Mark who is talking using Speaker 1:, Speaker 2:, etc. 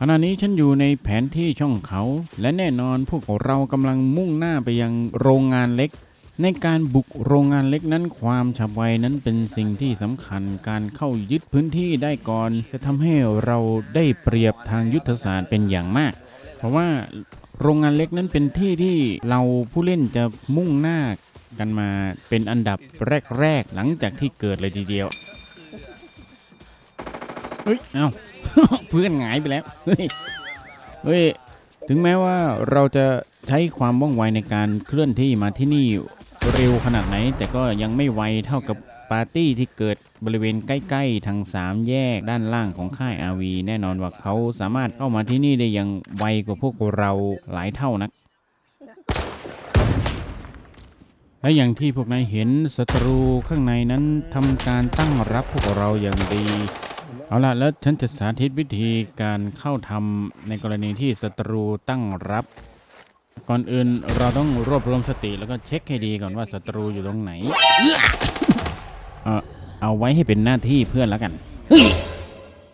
Speaker 1: ขณะนี้ฉันอยู่ในแผนที่ช่องเขา และแน่นอนพวกเรากำลังมุ่งหน้าไปยังโรงงานเล็ก ในการบุกโรงงานเล็กนั้นความฉับไวนั้นเป็นสิ่งที่สำคัญการเข้ายึดพื้นที่ได้ก่อน จะทำให้เราได้เปรียบทางยุทธศาสตร์เป็นอย่างมาก เพราะว่าโรงงานเล็กนั้นเป็นที่ที่เราผู้เล่นจะมุ่งหน้ากันมาเป็นอันดับแรกๆหลังจากที่เกิดเลยทีเดียวเฮ้ย เอ้า เพื่อนหงายไปแล้วเฮ้ยเฮ้ย ถึงแม้ว่าเราจะใช้ความว่องไวในการเคลื่อนที่มาที่นี่เร็วขนาดไหน แต่ก็ยังไม่ไวเท่ากับปาร์ตี้ที่เกิดบริเวณใกล้ ๆ ทางสามแยกด้านล่างของค่ายอาวีแน่นอนว่าเขาสามารถเข้ามาที่นี่ได้อย่างไวกว่าพวกเราหลายเท่านัก และอย่างที่พวกนายเห็นศัตรูข้างในนั้นทำการตั้งรับพวกเราอย่างดี เอาละแล้วฉันจะสาธิตวิธีการเข้าทำในกรณีที่ศัตรูตั้งรับ ก่อนอื่นเราต้องรวบรวมสติแล้วก็เช็คให้ดีก่อนว่าศัตรูอยู่ตรงไหน เออเอาไว้ให้เป็นหน้าที่เพื่อนแล้วกัน